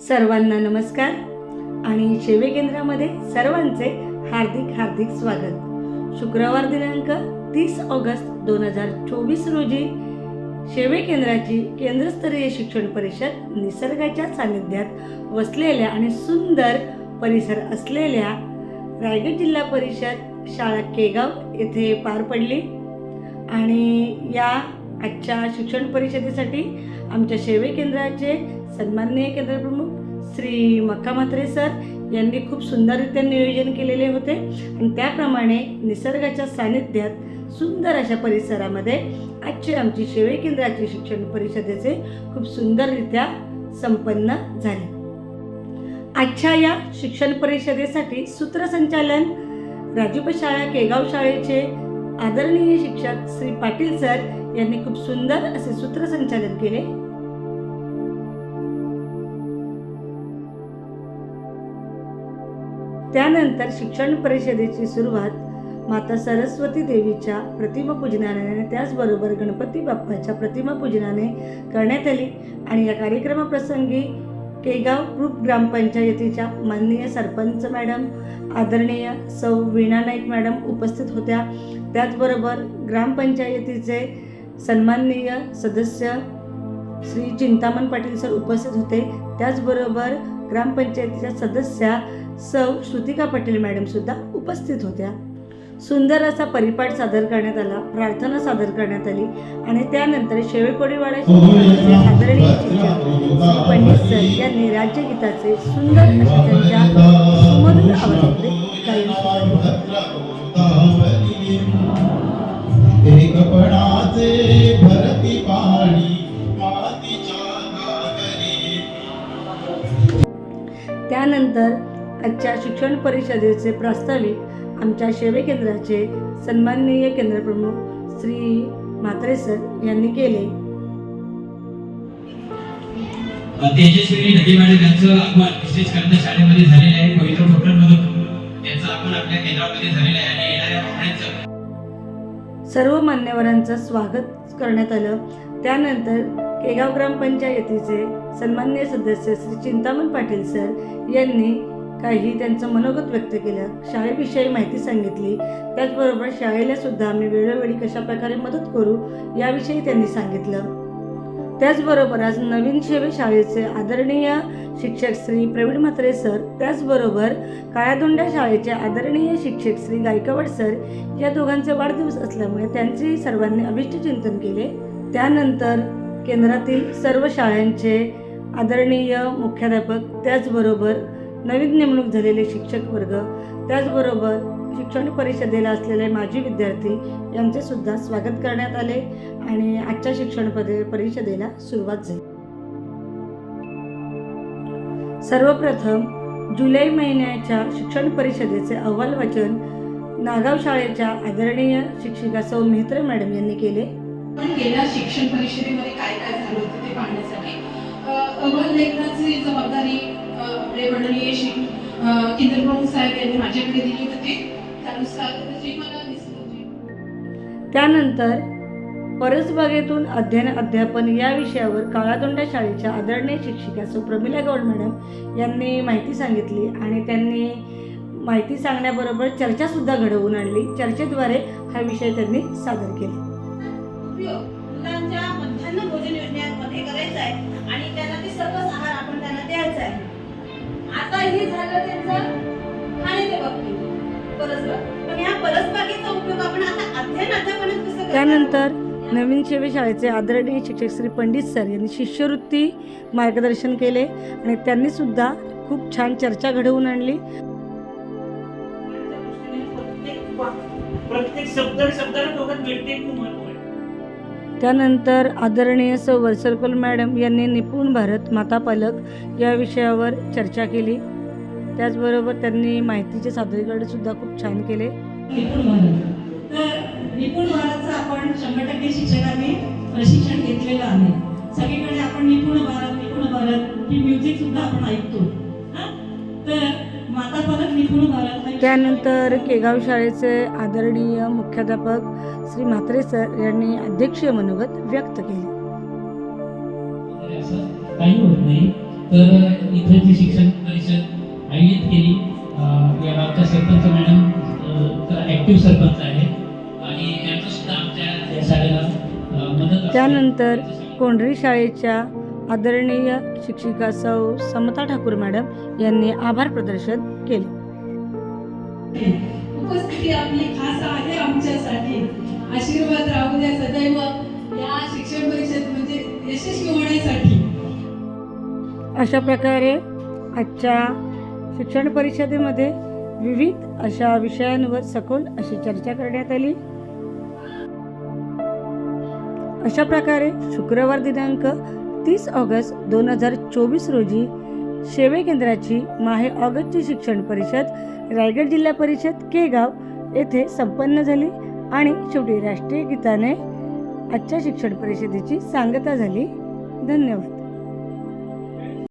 सर्वांना नमस्कार. आणि सेवे केंद्रामध्ये सर्वांचे हार्दिक हार्दिक स्वागत. शुक्रवार दिनांक तीस ऑगस्ट दोन हजार चोवीस रोजी सेवे केंद्राची केंद्रस्तरीय शिक्षण परिषद निसर्गाच्या सानिध्यात वसलेल्या आणि सुंदर परिसर असलेल्या रायगड जिल्हा परिषद शाळा केगाव येथे पार पडली. आणि या आजच्या शिक्षण परिषदेसाठी आमच्या सेवे केंद्राचे सन्माननीय केंद्रप्रमुख श्री मक्का म्हात्रे सर यांनी खूप सुंदररित्या नियोजन केलेले होते. आणि त्याप्रमाणे निसर्गाच्या सानिध्यात सुंदर अशा परिसरामध्ये आजची आमची शेवे केंद्राची शिक्षण परिषदेचे खूप सुंदररित्या संपन्न झाले. आजच्या या शिक्षण परिषदेसाठी सूत्रसंचालन राजूप शाळा केगाव शाळेचे आदरणीय शिक्षक श्री पाटील सर यांनी खूप सुंदर असे सूत्रसंचालन केले. त्यानंतर शिक्षण परिषदेची सुरुवात माता सरस्वती देवीच्या प्रतिमा पूजनाने आणि त्याचबरोबर गणपती बाप्पाच्या प्रतिमा पूजनाने करण्यात आली. आणि या कार्यक्रमाप्रसंगी केगाव ग्रुप ग्रामपंचायतीच्या माननीय सरपंच मॅडम आदरणीय सौ वीणा नाईक मॅडम उपस्थित होत्या. त्याचबरोबर ग्रामपंचायतीचे सन्माननीय सदस्य श्री चिंतामण पाटील सर उपस्थित होते. त्याचबरोबर ग्रामपंचायतीच्या सदस्या सौ श्रुतिका पाटील मॅडमसुद्धा उपस्थित होत्या सुंदर असा परिपाठ सादर करण्यात आला प्रार्थना सादर करण्यात आली आणि त्यानंतर शिक्षकांचे आदरणीय शिक्षक श्री पंडित सर यांनी राज्यगीताचे सुंदर अशा त्यांच्या सुमधुर आवाजामध्ये गायन आजच्या शिक्षण परिषदेचे प्रास्ताविक आमच्या सेवे केंद्राचे सन्माननीय केंद्रप्रमुख श्री म्हात्रे सर यांनी केले. तेजस्विनी नदी मॅडम यांचं आगमन विशेष करता शाळेमध्ये झालेलं आहे. पवित्र पोर्टलमधून त्यांचं आगमन आपल्या केंद्रामध्ये झालेलं आहे आणि येणाऱ्या पाहुण्यांचं. सर्व मान्यवरांचं स्वागत करण्यात आलं. त्यानंतर केगाव ग्रामपंचायतीचे सन्मान्य सदस्य श्री चिंतामण पाटील सर यांनी काही त्यांचं मनोगत व्यक्त केलं शाळेविषयी माहिती सांगितली. त्याचबरोबर शाळेला सुद्धा आम्ही वेळोवेळी कशा प्रकारे मदत करू याविषयी त्यांनी सांगितलं. त्याचबरोबर आज नवीन शेवे शाळेचे आदरणीय शिक्षक श्री प्रवीण म्हात्रे सर त्याचबरोबर काळ्यादोंड्या शाळेचे आदरणीय शिक्षक श्री गायकवाड सर या दोघांचे वाढदिवस असल्यामुळे त्यांचेही सर्वांनी अभिष्टचिंतन केले. त्यानंतर केंद्रातील सर्व शाळांचे आदरणीय मुख्याध्यापक त्याचबरोबर नवीन नेमणूक झालेले शिक्षक वर्ग त्याचबरोबर शिक्षण परिषदेला असलेले माजी विद्यार्थी यांचे सुद्धा स्वागत करण्यात आले आणि आजच्या शिक्षण परिषदेला सुरुवात झाली. सर्वप्रथम जुलै महिन्याच्या शिक्षण परिषदेचे अहवाल वाचन नागाव शाळेच्या आदरणीय शिक्षिका सौ मेहत्र मॅडम यांनी केले. पण गेल्या शिक्षण परिषदेमध्ये काय काय झालं होतं ते पाहण्यासाठी? अहवाल लेखनाची जबाबदारी आपले माननीय श्री केंद्रप्रमुख साहेब यांनी माझ्याकडे दिली होती. त्यानुसार जी मला दिसलं त्यानंतर परसबागेतून अध्ययन अध्यापन या विषयावर काळातोंडा शाळेच्या आदरणीय शिक्षिका सुप्रमिला गौड मॅडम यांनी माहिती सांगितली आणि त्यांनी माहिती सांगण्याबरोबर चर्चासुद्धा घडवून आणली. चर्चेद्वारे हा विषय त्यांनी सादर केला. त्यानंतर नवीन सेवे शाळेचे आदरणीय शिक्षक श्री पंडित सर यांनी शिष्यवृत्ती मार्गदर्शन केले आणि त्यांनी सुद्धा खूप छान चर्चा घडवून आणली. त्यानंतर आदरणीय सौ वरसरकुल मॅडम यांनी निपुण भारत माता पालक या विषयावर चर्चा केली. त्याचबरोबर त्यांनी माहितीचे सादरीकरण सुद्धा खूप छान केले. निपुण भारतचं आपण शंभर टक्के शिक्षकांनी प्रशिक्षण घेतलेलं आहे. सगळीकडे आपण निपुण भारत निपुण भारत ही म्युझिक सुद्धा आपण ऐकतो. हा? तर माता पालक निपुण भारत त्यानंतर केगाव शाळेचे आदरणीय मुख्याध्यापक श्री म्हात्रे सर यांनी अध्यक्षीय मनोगत व्यक्त केले. काही होत नाही. तर इथं जी शिक्षण परिषद आयोजित केली या गावच्या सरपंच मॅडम ॲक्टिव्ह सरपंच आहे. त्यानंतर कोंढरी शाळेच्या आदरणीय शिक्षिका सौ समता ठाकूर मॅडम यांनी आभार प्रदर्शन केले. उपस्थिती आपली खास आहे आमच्यासाठी. आशीर्वाद राहू द्या सदैव या शिक्षण परिषद म्हणजे यशस्वी होण्यासाठी. अशा प्रकारे आजच्या शिक्षण परिषदेमध्ये विविध अशा विषयांवर सखोल अशी चर्चा करण्यात आली. अशा प्रकारे शुक्रवार दिनांक तीस ऑगस्ट दोन हजार चोवीस रोजी सेवे केंद्राची माहे ऑगस्टची शिक्षण परिषद रायगड जिल्हा परिषद केगाव येथे संपन्न झाली आणि शेवटी राष्ट्रीय गीताने आजच्या शिक्षण परिषदेची सांगता झाली. धन्यवाद.